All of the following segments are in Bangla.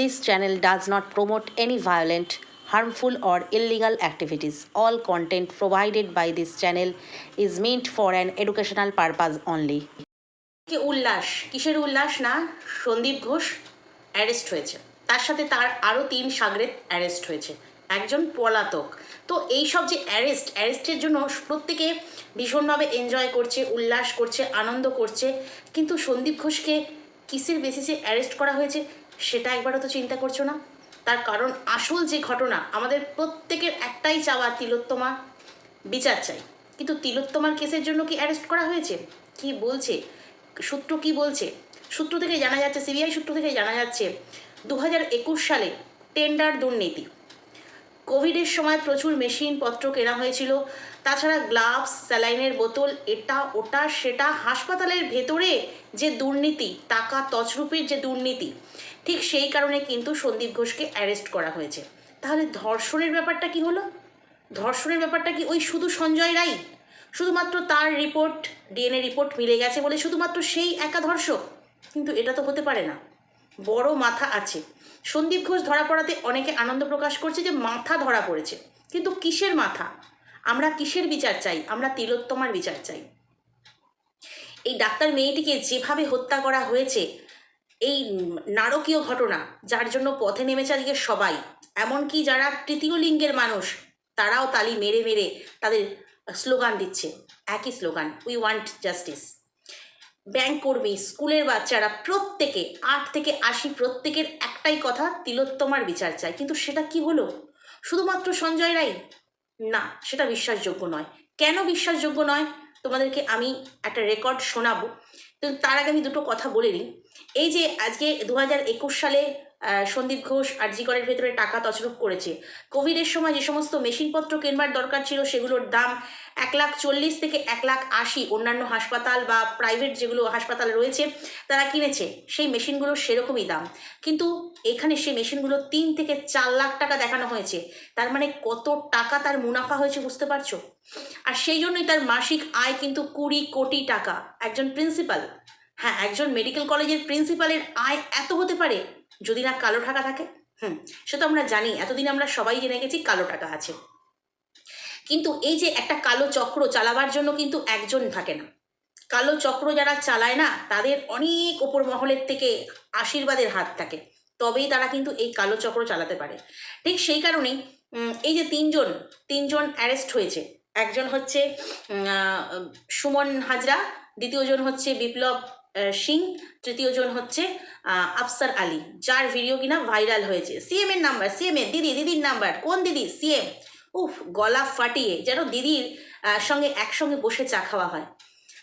This channel does not promote any violent, harmful, or illegal activities. All content provided by this channel is meant for an educational purpose only. উল্লাস? কিসের উল্লাস না? সন্দীপ ঘোষ অ্যারেস্ট হয়েছে। তার সাথে তার আরও তিন সাগরেদ অ্যারেস্ট হয়েছে। একজন পলাতক। তো এই সব যে অ্যারেস্ট অ্যারেস্টের জন্য প্রত্যেকে ভীষণভাবে এনজয় করছে উল্লাস করছে আনন্দ করছে। কিন্তু সন্দীপ ঘোষকে কিসের বেসিসে অ্যারেস্ট করা হয়েছে? সেটা একবারও তো চিন্তা করছ না? তার কারণ আসল যে ঘটনা, আমাদের প্রত্যেকের একটাই চাওয়া তিলোত্তমা বিচার চাই। কিন্তু তিলোত্তমার কেসের জন্য কি অ্যারেস্ট করা হয়েছে? কি বলছে? সূত্র কি বলছে? সূত্র থেকে জানা যাচ্ছে সিবিআই সূত্র থেকে জানা যাচ্ছে দু হাজার একুশ সালে টেন্ডার দুর্নীতি। কোভিডের সময় প্রচুর মেশিন পত্র কেনা হয়েছিল। তাছাড়া গ্লাভস স্যালাইনের বোতল, এটা, ওটা, সেটা, হাসপাতালের ভেতরে যে দুর্নীতি, টাকা তছরূপের যে দুর্নীতি ঠিক সেই কারণে কিন্তু সন্দীপ ঘোষকে অ্যারেস্ট করা হয়েছে। তাহলে ধর্ষণের ব্যাপারটা কি হলো? ধর্ষণের ব্যাপারটা কি ওই শুধু সঞ্জয় রাই শুধুমাত্র তার রিপোর্ট ডিএনএ রিপোর্ট মিলে গেছে বলে শুধুমাত্র সেই একা ধর্ষক? কিন্তু এটা তো হতে পারে না। বড় মাথা আছে। সন্দীপ ঘোষ ধরা পড়াতে অনেকে আনন্দ প্রকাশ করছে যে মাথা ধরা পড়েছে। কিন্তু কিসের মাথা? আমরা কিসের বিচার চাই? আমরা তিলোত্তমার বিচার চাই। এই ডাক্তার মেয়েটিকে যেভাবে হত্যা করা হয়েছে এই নারকীয় ঘটনা, যার জন্য পথে নেমেছে আজকে সবাই, এমনকি যারা তৃতীয় লিঙ্গের মানুষ, তারাও তালি মেরে মেরে তাদের স্লোগান দিচ্ছে। একই slogan we want justice bank কর্মী, স্কুলের বাচ্চারা, প্রত্যেকে, আট থেকে আশি প্রত্যেকের একটাই কথা, তিলোত্তমার বিচার চায় কিন্তু সেটা কি হলো? শুধুমাত্র সঞ্জয় রায়? না, সেটা বিশ্বাসযোগ্য নয়। কেন বিশ্বাসযোগ্য নয়? তোমাদেরকে আমি একটা রেকর্ড শোনাবো। কিন্তু তার আগে আমি দুটো কথা বলে নিই। এই যে আজকে দু হাজার একুশ সালে সন্দীপ ঘোষ আরজিকরের ভেতরে টাকা তছরূপ করেছে। কোভিডের সময় যে সমস্ত মেশিনপত্র কেনবার দরকার ছিল, সেগুলোর দাম এক লাখ চল্লিশ থেকে এক লাখ আশি অন্যান্য হাসপাতাল বা প্রাইভেট যেগুলো হাসপাতাল রয়েছে, তারা কিনেছে। সেই মেশিনগুলোর সেরকমই দাম। কিন্তু এখানে সেই মেশিনগুলো তিন থেকে চার লাখ টাকা দেখানো হয়েছে। তার মানে কত টাকা তার মুনাফা হয়েছে বুঝতে পারছ? আর সেই জন্যই তার মাসিক আয় কিন্তু কুড়ি কোটি টাকা। একজন প্রিন্সিপাল হ্যাঁ একজন মেডিকেল কলেজের প্রিন্সিপালের আয় এত হতে পারে? যদি না কালো টাকা থাকে, হুম, সে তো আমরা জানি, এতদিন আমরা সবাই জেনে গেছি কালো টাকা আছে। কিন্তু এই যে একটা কালো চক্র চালাবার জন্য কিন্তু একজন থাকে না। কালো চক্র যারা চালায় না, তাদের অনেক ওপর মহলের থেকে আশীর্বাদের হাত থাকে। তবেই তারা কিন্তু এই কালো চক্র চালাতে পারে। ঠিক সেই কারণেই এই যে তিনজন তিনজন অ্যারেস্ট হয়েছে। একজন হচ্ছে সুমন হাজরা, দ্বিতীয়জন হচ্ছে বিপ্লব সিং তৃতীয়জন হচ্ছে আফসার আলী, যার ভিডিও কিনা ভাইরাল হয়েছে। সিএম এর নাম্বার সিএম এর দিদি, দিদির নাম্বার কোন দিদি? সিএম উফ, গলা ফাটিয়ে যেন দিদির সঙ্গে একসঙ্গে বসে চা খাওয়া হয়।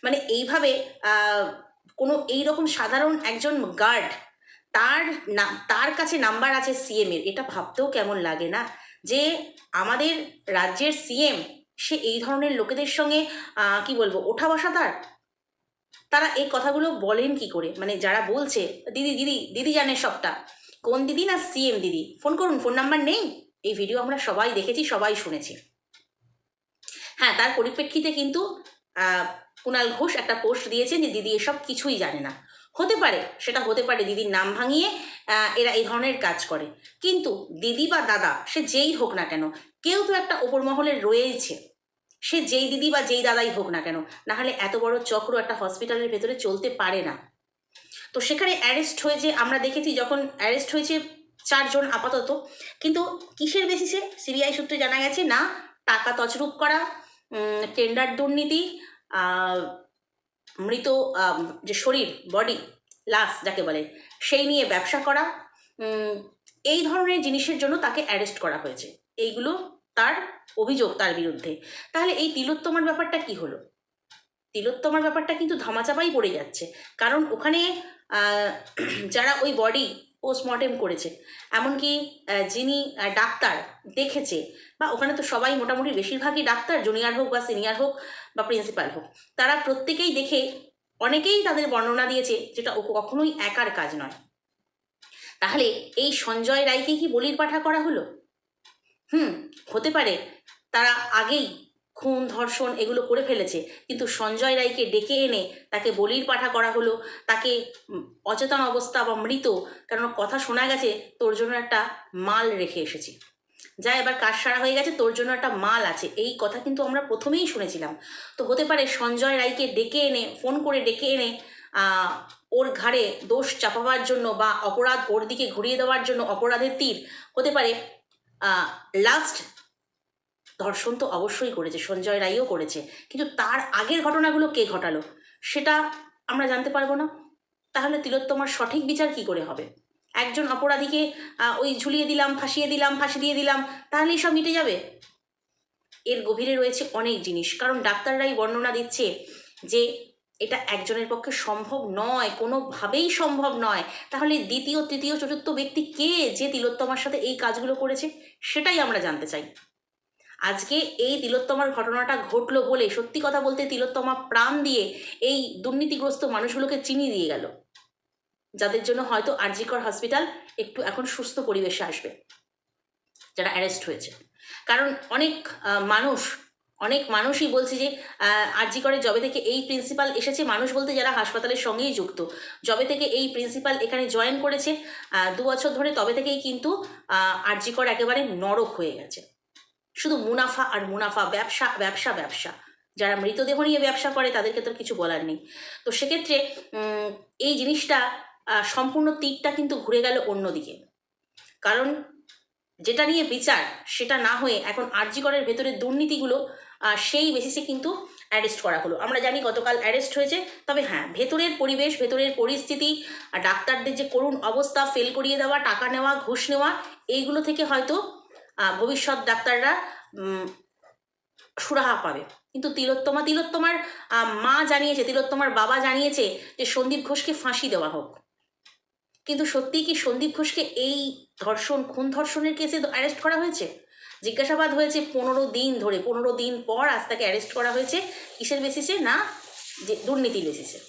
মানে এইভাবে কোনো এইরকম সাধারণ একজন গার্ড তার না, তার কাছে নাম্বার আছে সিএম এর। এটা ভাবতেও কেমন লাগে না যে আমাদের রাজ্যের সিএম সে এই ধরনের লোকেদের সঙ্গে কি বলব, ওঠা বসা তার? তারা এই কথাগুলো বলেন কি করে? মানে যারা বলছে, দিদি দিদি দিদি জানে সবটা। কোন দিদি না সিএম দিদি? ফোন করুন, ফোন নাম্বার নেই? এই ভিডিও আমরা সবাই দেখেছি, সবাই শুনেছি। হ্যাঁ তার পরিপ্রেক্ষিতে কিন্তু কুণাল ঘোষ একটা পোস্ট দিয়েছেন যে দিদি এসব কিছুই জানে না। হতে পারে, সেটা হতে পারে দিদির নাম ভাঙিয়ে এরা এই ধরনের কাজ করে। কিন্তু দিদি বা দাদা, সে যেই হোক না কেন, কেউ তো একটা ওপর মহলের রয়েইছে। সে যেই দিদি বা যেই দাদাই হোক না কেন না হলে এত বড় চক্র একটা হসপিটালের ভেতরে চলতে পারে না। তো সেখানে অ্যারেস্ট হয়েছে, আমরা দেখেছি যখন অ্যারেস্ট হয়েছে চারজন আপাতত, কিন্তু কিসের বেসিসে সিবিআই সূত্রে জানা গেছে? না, টাকা তছরূপ করা টেন্ডার দুর্নীতি মৃত যে শরীর বডি লাশ যাকে বলে, সেই নিয়ে ব্যবসা করা এই ধরনের জিনিসের জন্য তাকে অ্যারেস্ট করা হয়েছে। এইগুলো তার অভিযোগ তার বিরুদ্ধে। তাহলে এই তিলোত্তমার ব্যাপারটা কি হলো? তিলোত্তমার ব্যাপারটা কিন্তু ধামাচাপাই পড়ে যাচ্ছে। কারণ ওখানে যারা ওই বডি পোস্টমর্টেম করেছে, এমনকি যিনি ডাক্তার দেখেছে, বা ওখানে তো সবাই মোটামুটি বেশিরভাগই ডাক্তার জুনিয়র হোক বা সিনিয়র হোক বা প্রিন্সিপাল হোক, তারা প্রত্যেকেই দেখে অনেকেই তাদের বর্ণনা দিয়েছে যেটা ও কখনোই একার কাজ নয়। তাহলে এই সঞ্জয় রায়কে কি বলির পাঠা করা হলো? হুম, হতে পারে। তারা আগেই খুন, ধর্ষণ এগুলো করে ফেলেছে। কিন্তু সঞ্জয় রায়কে ডেকে এনে তাকে বলির পাঠা করা হলো। তাকে অচেতন অবস্থা বা মৃত কারণ কথা শোনা গেছে, তোর জন্য একটা মাল রেখে এসেছি। যা এবার কাজ সারা হয়ে গেছে, তোর জন্য একটা মাল আছে। এই কথা কিন্তু আমরা প্রথমেই শুনেছিলাম। তো হতে পারে সঞ্জয় রায়কে ডেকে এনে, ফোন করে ডেকে এনে ওর ঘাড়ে দোষ চাপাবার জন্য বা অপরাধ ওর দিকে ঘুরিয়ে দেওয়ার জন্য অপরাধের তীর, হতে পারে লাস্ট ধর্ষণ তো অবশ্যই করেছে, সঞ্জয় রায়ও করেছে, কিন্তু তার আগের ঘটনাগুলো কে ঘটালো, সেটা আমরা জানতে পারব না। তাহলে তিলোত্তমার সঠিক বিচার কি করে হবে? একজন অপরাধীকে ওই ঝুলিয়ে দিলাম, ফাঁসিয়ে দিলাম, ফাঁসি দিয়ে দিলাম তাহলেই সব মিটে যাবে? এর গভীরে রয়েছে অনেক জিনিস, কারণ ডাক্তাররাই বর্ণনা দিচ্ছে যে এটা একজনের পক্ষে সম্ভব নয়, কোনোভাবেই সম্ভব নয়। তাহলে দ্বিতীয়, তৃতীয়, চতুর্থ ব্যক্তি কে যে তিলোত্তমার সাথে এই কাজগুলো করেছে, সেটাই আমরা জানতে চাই। আজকে এই তিলোত্তমার ঘটনাটা ঘটলো বলে সত্যি কথা বলতে তিলোত্তমা প্রাণ দিয়ে এই দুর্নীতিগ্রস্ত মানুষগুলোকে চিনি দিয়ে গেল। যাদের জন্য হয়তো আরজিকর হসপিটাল একটু এখন সুস্থ পরিবেশে আসবে, যারা অ্যারেস্ট হয়েছে। কারণ অনেক মানুষ অনেক মানুষই বলছে যে আরজি করে জবে থেকে এই প্রিন্সিপাল এসেছে, মানুষ বলতে যারা হাসপাতালের সঙ্গেই যুক্ত। জবে থেকে এই প্রিন্সিপাল এখানে জয়েন করেছে দু বছর ধরে তবে থেকেই কিন্তু আরজি কর একেবারে নরক হয়ে গেছে। শুধু মুনাফা আর মুনাফা, ব্যবসা ব্যবসা ব্যবসা। যারা মৃতদেহ নিয়ে ব্যবসা করে, তাদেরকে তো কিছু বলার নেই। তো সেক্ষেত্রে এই জিনিসটা সম্পূর্ণ তীরটা কিন্তু ঘুরে গেল অন্যদিকে। কারণ যেটা নিয়ে বিচার, সেটা না হয়ে এখন আরজিকরের ভেতরে দুর্নীতিগুলো সেই বেসিসে কিন্তু অ্যারেস্ট করা হলো। আমরা জানি গতকাল অ্যারেস্ট হয়েছে, তবে হ্যাঁ ভেতরের পরিবেশ, ভেতরের পরিস্থিতি, আর ডাক্তারদের যে করুণ অবস্থা ফেল করিয়ে দেওয়া, টাকা নেওয়া, ঘুষ নেওয়া, এইগুলো থেকে হয়তো ভবিষ্যৎ ডাক্তাররা সুরাহা পাবে। কিন্তু তিলোত্তমা, তিলোত্তমার মা জানিয়েছে, তিলোত্তমার বাবা জানিয়েছে যে সন্দীপ ঘোষকে ফাঁসি দেওয়া হোক। কিন্তু সত্যিই কি সন্দীপ ঘোষকে এই ধর্ষণ, খুন ধর্ষণের কেসে অ্যারেস্ট করা হয়েছে? জিজ্ঞাসাবাদ হয়েছে পনেরো দিন ধরে, পনেরো দিন পর আজ তাকে অ্যারেস্ট করা হয়েছে কিসের বেসিসে না, যে দুর্নীতির বেসিসে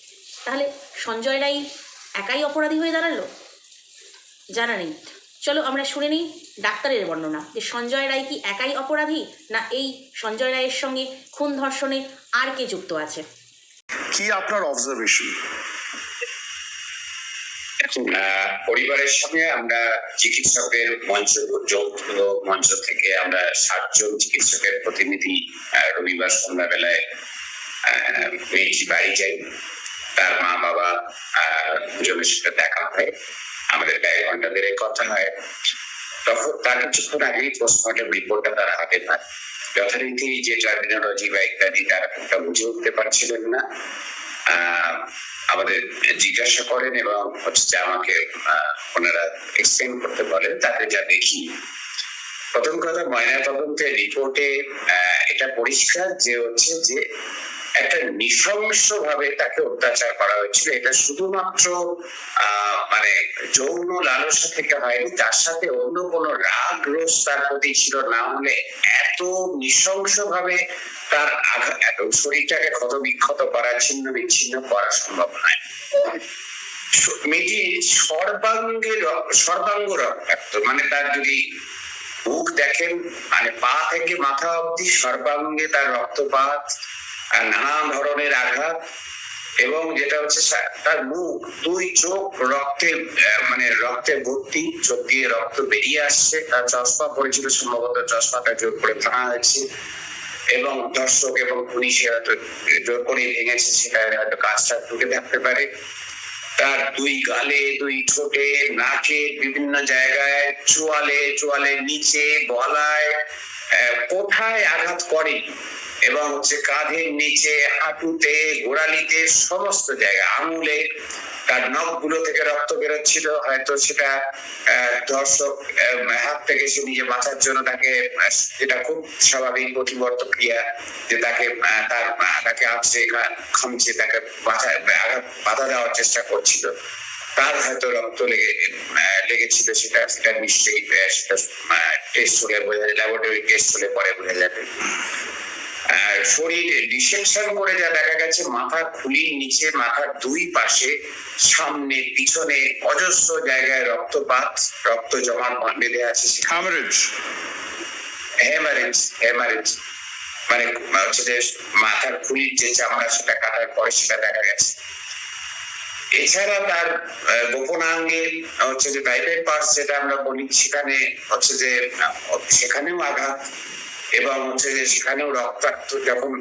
তাহলে সঞ্জয় রায় একাই অপরাধী হয়ে দাঁড়াল? জানা নেই। চলো আমরা শুনে নিই ডাক্তারের বর্ণনা, যে সঞ্জয় রায় কি একাই অপরাধী? না, এই সঞ্জয় রায়ের সঙ্গে খুন ধর্ষণে আর কে যুক্ত আছে? কি আপনার অবজারভেশন পরিবারের সঙ্গে আমরা চিকিৎসকের মঞ্চ মঞ্চ থেকে আমরা সাতজন চিকিৎসকের প্রতিনিধি রবিবার সন্ধ্যাবেলায় মেয়েটি বাড়ি যাই, তার মা, বাবা দুজনের সাথে দেখা হয়। আমাদের ব্যয় ঘণ্টা ধরে কথা হয়। তখন তার কিছুক্ষণ আগেই পোস্টমর্টম রিপোর্টটা তার হাতে পায়। যথারীতি যে টার্মিনোলজি বা ইত্যাদি তারা বুঝে উঠতে পারছিলেন না। আমাদের জিজ্ঞাসা করেন এবং হচ্ছে যে আমাকে ওনারা এক্সপ্লেন করতে বলেন তাকে যা দেখি। প্রথম কথা ময়না তদন্তের রিপোর্টে এটা পরিষ্কার যে হচ্ছে যে একটা নৃশংস ভাবে তাকে অত্যাচার করা হয়েছিল। এটা শুধুমাত্র মানে যৌন লালসা থেকে হয়নি, তার সাথে অন্য কোনো রাগ রোষ তার প্রতি ছিল না হলে এত নৃশংস ভাবে তার এত শরীরটাকে ক্ষত বিক্ষত করা, ছিন্ন বিচ্ছিন্ন করা সম্ভব নয়। মেয়েটি সর্বাঙ্গে সর্বাঙ্গ রক্তাক্ত। মানে তার যদি মুখ দেখেন মানে পা থেকে মাথা অবধি সর্বাঙ্গে তার রক্তপাত নানান ধরনের আঘাত এবং যেটা হচ্ছে তার মুখ, দুই চোখ রক্তে মানে রক্তে ভর্তি, চোখ দিয়ে রক্ত বেরিয়ে আসছে। তার চশমা পড়েছিল, সম্ভবত চশমাটা জোর করে ভাঙা হয়েছে। এবং দর্শক এবং পুলিশ হয়তো জোর করে ভেঙেছে সেটা হয়তো কাজটা ঢুকে থাকতে পারে। তার দুই গালে, দুই ঠোঁটে, নাকে, বিভিন্ন জায়গায়, চোয়ালে, চোয়ালের নিচে, গলায় কোথায় আঘাত করে এবং হচ্ছে কাঁধের নিচে, হাঁটুতে, গোড়ালিতে সমস্ত জায়গায় আঙুলে তার নখগুলো থেকে রক্ত বেরোচ্ছিল। হয়তো সেটা দর্শক হাত থেকে সে নিজে বাঁচার জন্য তাকে যেটা খুব স্বাভাবিক প্রতিবর্ত ক্রিয়া যে তাকে তার তাকে আঁচড়ে খা- খামচে তাকে আঘাত, বাধা দেওয়ার চেষ্টা করছিল। তার হয়তো রক্ত লেগে লেগেছিল সেটা সেটা নিশ্চয়ই সেটা টেস্ট হলে বোঝা যাবে ল্যাবরেটরি টেস্ট হলে পরে বোঝা যাবে। শরীর ডিসেকশন করে যা দেখা গেছে খুলির নিচে মাথার দুই পাশে সামনে পিছনে অজস্র জায়গায় রক্তপাত রক্ত বেঁধে আছে হ্যামারেজ হেমারেজ হেমারেজ মানে হচ্ছে যে মাথার খুলির যে চামড়া সেটা কাটার পরে সেটা দেখা গেছে। এছাড়া তার গোপনাঙ্গে হচ্ছে যে প্রাইভেট পার্টস যেটা আমরা বলি সেখানে হচ্ছে যে সেখানেও আঘাত। এবং হচ্ছে যে সেখানেও রক্তাক্ত যখন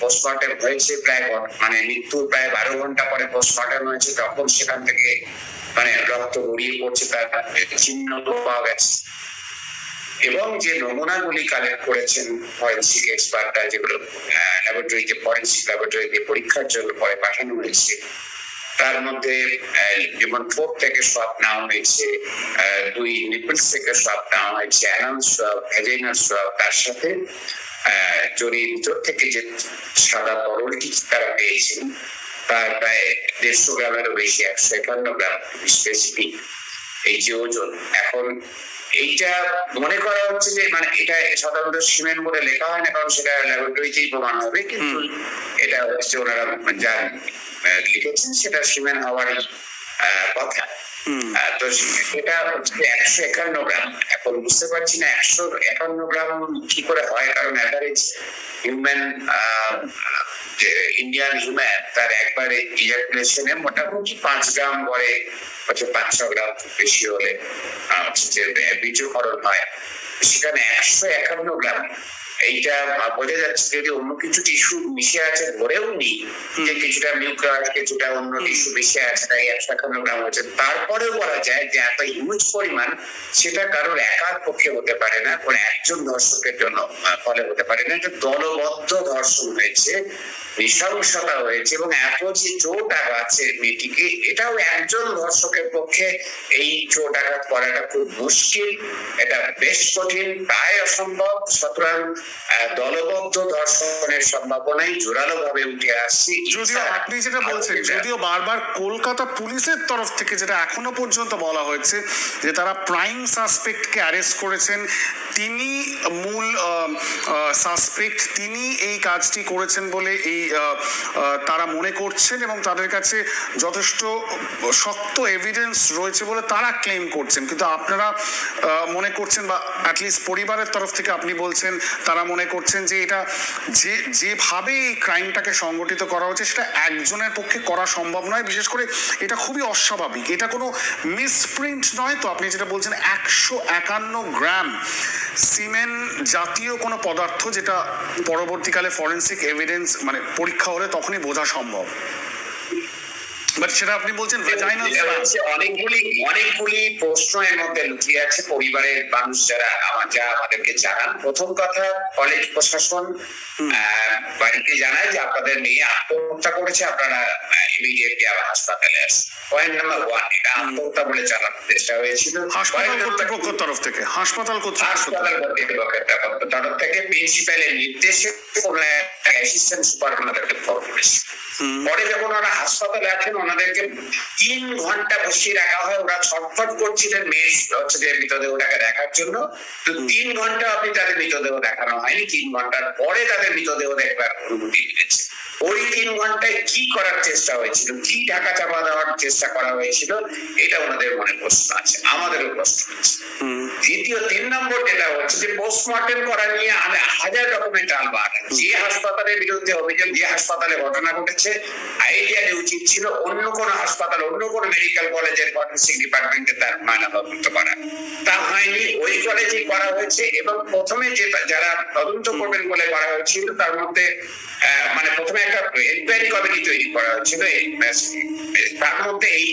পোস্টমর্টেম হয়েছে প্রায় মানে মৃত্যুর প্রায় বারো ঘণ্টা পরে পোস্টমর্টেম হয়েছে, তখন সেখান থেকে মানে রক্ত গড়িয়ে পড়ছে, তার চিহ্ন পাওয়া গেছে। এবং যে নমুনাগুলি কালেক্ট করেছেন ফরেন্সিক এক্সপার্টরা যেগুলো ল্যাবরেটরিতে ফরেন্সিক ল্যাবরেটরিতে পরীক্ষার জন্য পরে পাঠানো হয়েছে তার মধ্যে যেমন ঠোঁট থেকে সব নেওয়া হয়েছে দুই নিপলস থেকে সব নেওয়া হয়েছে অ্যানাল সব ভেজেনাল সব তার সাথে জরির থেকে যে সাদা তরলটি তারা পেয়েছেন, তার প্রায় দেড়শো গ্রামেরও বেশি, একশো একান্ন গ্রাম স্পেসিফিক এই যে ওজন। এখন এইটা মনে করা হচ্ছে যে মানে এটা সাধারণত সিমেন্ট বলে লেখা হয় না কারণ সেটা ল্যাবরেটরিতেই প্রমাণ হবে। কিন্তু এটা হচ্ছে ওনারা যা লিখেছেন সেটা সিমেন্ট হওয়ার আহ, কথা। তো সেটা হচ্ছে একশো একান্ন গ্রাম। এখন বুঝতে পারছি না একশো একান্ন গ্রাম কি করে হয়? কারণ অ্যাভারেজ হিউম্যান ইন্ডিয়ান হিউম্যান তার একবারে ইজাকুলেশনে মোটামুটি পাঁচ গ্রাম করে হচ্ছে পাঁচ ছ গ্রাম বেশি হলে বীর্যকরণ হয়। সেখানে একশো একান্ন গ্রাম এইটা বোঝা যাচ্ছে যদি অন্য কিছু টিস্যু মিশে আছে ধরেও নি যে কিছুটা মিউকাস কিছুটা অন্য টিস্যু মিশে আছে তাই একশো একান্ন গ্রাম হচ্ছে তারপরেও বলা যায় যে এত হিউজ পরিমাণ সেটা কারোর একার পক্ষে হতে পারে না কোন একজন ধর্ষকের জন্য ফলে হতে পারে না। এটা দলবদ্ধ ধর্ষণ হয়েছে নৃশংসতা হয়েছে এবং এত যে চোট আঘাত মেয়েটিকে এটাও একজন ধর্ষকের পক্ষে এই চোট আঘাত করাটা খুব মুশকিল এটা বেশ কঠিন প্রায় অসম্ভব। সুতরাং দলবদ্ধ ধর্ষণের সম্ভাবনাই জোরালো ভাবে উঠে আসছে। যদিও আপনি যেটা বলছেন যদিও বারবার কলকাতা পুলিশের তরফ থেকে যেটা এখনও পর্যন্ত বলা হয়েছে যে তারা প্রাইম সাসপেক্টকে অ্যারেস্ট করেছেন তিনি মূল সাসপেক্ট তিনি এই কাজটি করেছেন বলে এই তারা মনে করছেন এবং তাদের কাছে যথেষ্ট শক্ত এভিডেন্স রয়েছে বলে তারা ক্লেম করছেন। কিন্তু আপনারা মনে করছেন বা অ্যাটলিস্ট পরিবারের তরফ থেকে আপনি বলছেন তারা মনে করছেন যে এটা যে, যেভাবে এই ক্রাইমটাকে সংগঠিত করা হচ্ছে, সেটা একজনের পক্ষে করা সম্ভব নয়। বিশেষ করে এটা খুবই অস্বাভাবিক। এটা কোনো মিসপ্রিন্ট নয় তো আপনি যেটা বলছেন, একশো একান্ন গ্রাম সিমেন্ট জাতীয় কোনো পদার্থ যেটা পরবর্তীকালে ফরেন্সিক এভিডেন্স মানে পরীক্ষা হলে তখনই বোঝা সম্ভব। বাট সেটা আপনি বলছেন ভেজাইনাল এটা অনেকগুলি অনেকগুলি প্রশ্ন এর মধ্যে লুকিয়ে আছে পরিবারের মানুষ যারা আমার যা আমাদেরকে জানান। প্রথম কথা কলেজ প্রশাসন বাড়িতে জানায় যে আপনাদের মেয়ে আত্মহত্যা করেছে আপনারা ইমিডিয়েটলি আবার হাসপাতালে আসুন। পয়েন্ট নাম্বার ওয়ান এটা আত্মহত্যা বলে চালানোর চেষ্টা হয়েছিল। হাসপাতাল কর্তৃপক্ষের তরফ থেকে হাসপাতাল হাসপাতাল কর্তৃপক্ষের তরফ থেকে প্রিন্সিপালের নির্দেশে কোন অ্যাসিস্ট্যান্ট সুপার করেছে। পরে যখন ওরা হাসপাতালে আছেন ওনাদেরকে তিন ঘণ্টা বসিয়ে রাখা হয়। ওরা ছটফট করছিলেন মেয়ের হচ্ছে যে মৃতদেহটাকে দেখার জন্য। তো তিন ঘণ্টা আপনি তাদের মৃতদেহ দেখানো হয়নি। তিন ঘণ্টার পরে তাদের মৃতদেহ দেখবার অনুমতি মিলেছে। ওই তিন ঘন্টায় কি করার চেষ্টা হয়েছিল? কি ঢাকা চাপা দেওয়ার চেষ্টা করা হয়েছিল? এটা ওনাদের মনে প্রশ্ন আছে আমাদেরও প্রশ্ন আছে। দ্বিতীয় তিন নম্বর যেটা হচ্ছে যে পোস্টমর্টেম করা নিয়ে আমি হাজার রকমের টাল বার যে হাসপাতালের বিরুদ্ধে অভিযোগ যে হাসপাতালে ঘটনা ঘটেছে আইডিয়ালি উচিত ছিল অন্য কোনো হাসপাতাল অন্য কোনো মেডিকেল কলেজের ফরেন্সিক ডিপার্টমেন্টে তার ময়না তদন্ত করা। তা হয়নি ওই কলেজেই করা হয়েছে এবং প্রথমে যে যারা তদন্ত করবেন বলে করা হয়েছিল তার মধ্যে আহ, মানে প্রথমে একটা এনকোয়ারি কমিটি তৈরি করা হয়েছিল তার মধ্যে এই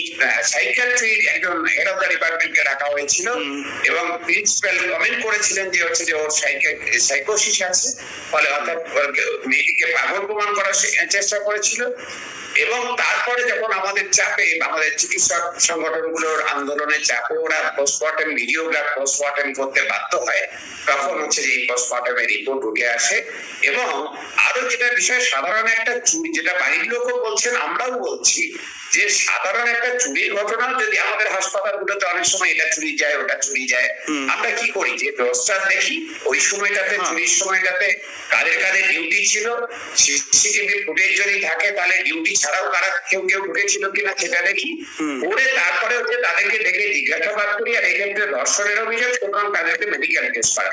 সাইকিয়াট্রির একজন হেড অফ দ্য ডিপার্টমেন্টকে রাখা হয়েছিল এবং প্রিন্সিপাল কমেন্ট করেছিলেন যে হচ্ছে যে ওর সাইকোসিস আছে। ফলে অর্থাৎ মেয়েটিকে পাগল প্রমাণ করার চেষ্টা করেছিল। এবং তারপরে যখন আমাদের চাপে, আমাদের চিকিৎসক সংগঠনগুলোর আন্দোলনের চাপে, ওরা পোস্টমর্টেম ভিডিওগ্রাফ পোস্টমর্টেম করতে বাধ্য হয়, তখন হচ্ছে যে এই পোস্টমর্টেমের রিপোর্ট উঠে আসে। এবং আরও যেটা বিষয়, সাধারণ একটা চুরি, যেটা বাড়ির লোকও বলছেন, আমরাও বলছি যে সাধারণ একটা চুরির ঘটনা যদি আমাদের হাসপাতালগুলোতে অনেক সময় এটা চুরি যায় ওটা চুরি যায় আমরা কি করি? যে রোস্টার দেখি ওই সময়টাতে হ্যাঁ। চুরির সময়টাতে কাদের কাদের ডিউটি ছিল সিসিটিভি ফুটেজ যদি থাকে তাহলে ডিউটি ছাড়াও কারা কেউ কেউ ঢুকেছিল কিনা সেটা দেখি। করে তারপরে হচ্ছে তাদেরকে ডেকে জিজ্ঞাসাবাদ করি আর এক্ষেত্রে ধর্ষণের অভিযোগ সুতরাং তাদেরকে মেডিকেল টেস্ট করা।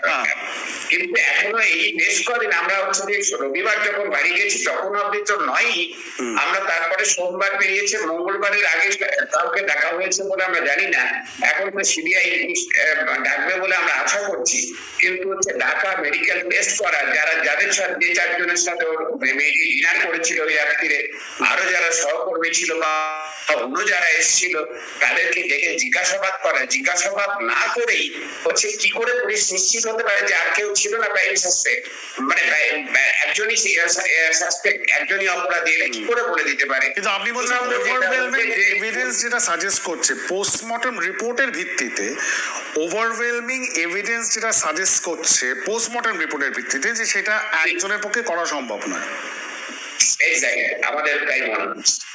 কিন্তু এখনও এই বেশ কদিন আমরা হচ্ছে যে রবিবার যখন বাড়ি গেছি তখন অব্দি তো নয়ই। আমরা তারপরে সোমবার বেরিয়েছে মঙ্গলবারের আগে কাউকে ডাকা হয়েছে বলে আমরা জানি না। এখন তো সিবিআই ডাকবে বলে আমরা আশা করছি। কিন্তু হচ্ছে ঢাকা মেডিকেল টেস্ট করা, যারা, যাদের সাথে, যে চারজনের সাথে মেয়েটি ডিনার করেছিল ওই রাত্রিরে, আরও যারা সহকর্মী ছিল বা অন্য যারা এসেছিল, তাদেরকে ডেকে জিজ্ঞাসাবাদ করা। জিজ্ঞাসাবাদ না করেই হচ্ছে কি করে পুলিশ নিশ্চিত হতে পারে যে আর কেউ ছিল না প্রাইম সাসপেক্ট? মানে একজনই সাসপেক্ট একজনই অপরাধী এটা কি করে বলে দিতে পারে? কিন্তু আপনি বলছেন যেটা ওভারওয়েলমিং এভিডেন্স যেটা সাজেস্ট করছে পোস্টমর্টম রিপোর্টের ভিত্তিতে ওভারওয়েলমিং এভিডেন্স যেটা সাজেস্ট করছে পোস্টমর্টম রিপোর্টের ভিত্তিতে যে সেটা একজনের পক্ষে করা সম্ভব নয়। এক্স্যাক্টলি আমাদের তাই মনে হচ্ছে।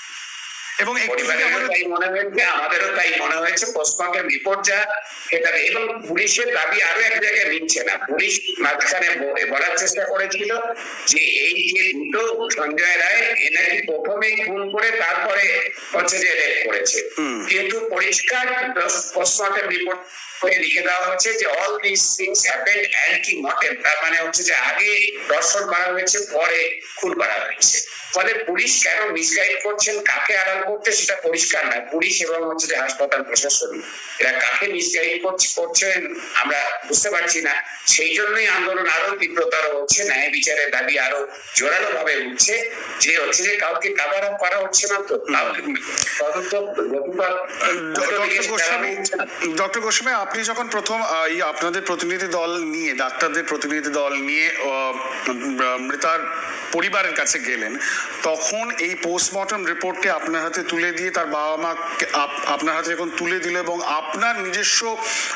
এবং পরিবারেরও তাই মনে হয়েছে আমাদেরও তাই মনে হয়েছে পোস্টমর্টম রিপোর্ট যা সেটা এবং পুলিশের দাবি আরও এক জায়গায় মিলছে না। পুলিশ মাঝখানে বলার চেষ্টা করেছিল যে এই যে দুটো সঞ্জয় রায় এনাকে প্রথমে খুন করে তারপরে হচ্ছে যে রেপ করেছে। কিন্তু পরিষ্কার পোস্টমর্টম রিপোর্ট লিখে দেওয়া হচ্ছে যে all this things happened ante mortem তার মানে হচ্ছে যে আগে দর্শন করা হয়েছে পরে খুন করা হয়েছে। ফলে পুলিশ কেন মিসগাইড করছেন? কাকে আড়াল করতে সেটা পরিষ্কার নয়। পুলিশ এবং হচ্ছে যে হাসপাতাল প্রশাসন, এরা কাকে মিসগাইড করছে করছেন আমরা বুঝতে পারছি না। সেই জন্যই আন্দোলন আরও তীব্রতর হচ্ছে, ন্যায় বিচারের দাবি আরও জোরালো ভাবে উঠছে। যে হচ্ছে যে কাউকে কাভার করা হচ্ছে না তো ডক্টর গোস্বামী আপনি যখন প্রথম আপনাদের প্রতিনিধি দল নিয়ে ডাক্তারদের প্রতিনিধি দল নিয়ে মৃতার পরিবারের কাছে গেলেন তখন এই পোস্টমর্টম রিপোর্টকে আপনার হাতে তুলে দিয়ে তার বাবা মা আপনার হাতে যখন তুলে দিল এবং আপনার নিজস্ব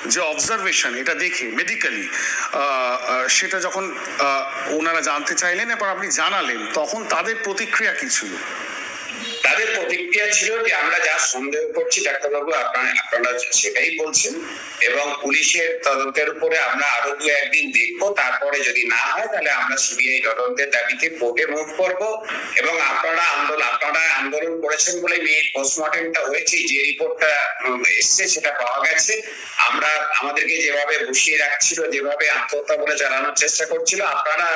যে অবজারভেশন এটা দেখে মেডিকেলি সেটা যখন ওনারা জানতে চাইলেন এরপর আপনি জানালেন তখন তাদের প্রতিক্রিয়া কি ছিল? তাদের প্রতিক্রিয়া ছিল যে আমরা যা সন্দেহ করছি, ডাক্তারবাবু, আপনারা আপনারা সেটাই বলছেন এবং পুলিশের তদন্তের উপরে আমরা আরও দু একদিন দেখব। তারপরে যদি না হয়, তাহলে আমরা সিবিআই তদন্তের দাবিতে কোর্টে মুভ করব এবং আপনারা আন্দোলন আপনারা আন্দোলন করেছেন বলে মেয়ের পোস্টমর্টমটা হয়েছে, যে রিপোর্টটা এসছে, সেটা পাওয়া গেছে। আমরা আমাদেরকে যেভাবে বসিয়ে রাখছিল, যেভাবে আত্মহত্যা বলে চালানোর চেষ্টা করছিল, আপনারা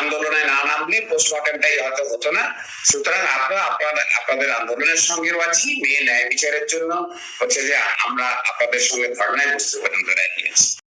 আন্দোলনে না নামলে পোস্টমর্টমটাই হয়তো হতো না। সুতরাং আমরা আপনারা আপনাদের আন্দোলনের সঙ্গেও আছি, মেয়ে ন্যায় বিচারের জন্য। হচ্ছে যে আমরা আপনাদের সঙ্গে ধর্নায় বসতে পর্যন্ত রাজি আছি।